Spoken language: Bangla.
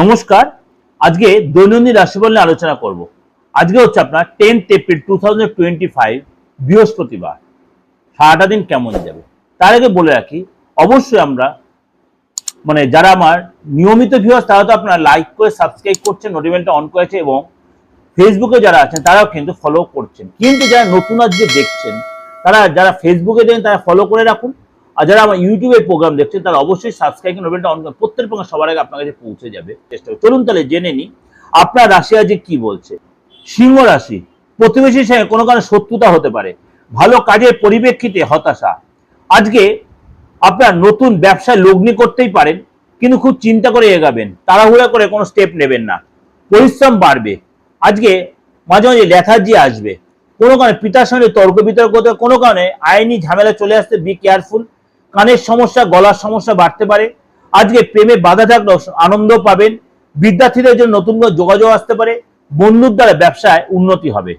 নমস্কার। আজকে দৈনন্দিন রাশিফল নিয়ে আলোচনা করব। আজকে হচ্ছে আপনার tenth April two thousand twenty five বৃহস্পতিবার। সারাটা দিন কেমন যাবে? তার আগে বলে রাখি, অবশ্যই আমরা মানে যারা আমার নিয়মিত ভিউয়ার্স তারা তো আপনারা লাইক করে সাবস্ক্রাইব করছেন নোটিফিকেশনটা অন করেছে এবং ফেসবুকে যারা আছেন, তারাও কিন্তু ফলো করছেন। কিন্তু যারা নতুন আজকে দেখছেন, তারা, যারা ফেসবুকে দেখেন তারা ফলো করে রাখুন। আর যারা আমার ইউটিউবে প্রোগ্রাম দেখছেন, তারা অবশ্যই সাবস্ক্রাইব নোটিফিকেশনটা অন প্রত্যেক প্রোগ্রাম সবার আগে আপনার কাছে পৌঁছে যাবে। চেষ্টা। চলুন তাহলে জেনে নিই, আপনার রাশি আজকে কি বলছে? সিংহ রাশি প্রতিবেশীর সঙ্গে কোনো কারণে শত্রুতা হতে পারে। ভালো কাজের পরিপ্রেক্ষিতে হতাশা। আজকে আপনার নতুন ব্যবসায় লগ্নি করতেই পারেন, কিন্তু খুব চিন্তা করে এগাবেন। তাড়াহুড়া করে কোনো স্টেপ নেবেন না। পরিশ্রম বাড়বে। আজকে মাঝে মাঝে লেথার্জি আসবে। কোনো কারণে পিতার সঙ্গে তর্ক বিতর্ক কোনো কারণে আইনি ঝামেলা চলে আসতে বি কেয়ারফুল কানের সমস্যা, গলার সমস্যা বাড়তে পারে। আজকে প্রেমে বাধা থাকলেও আনন্দ পাবেন। বিদ্যার্থীদের জন্য নতুন করে যোগাযোগ আসতে পারে। বন্ধুর দ্বারা ব্যবসায় উন্নতি হবে।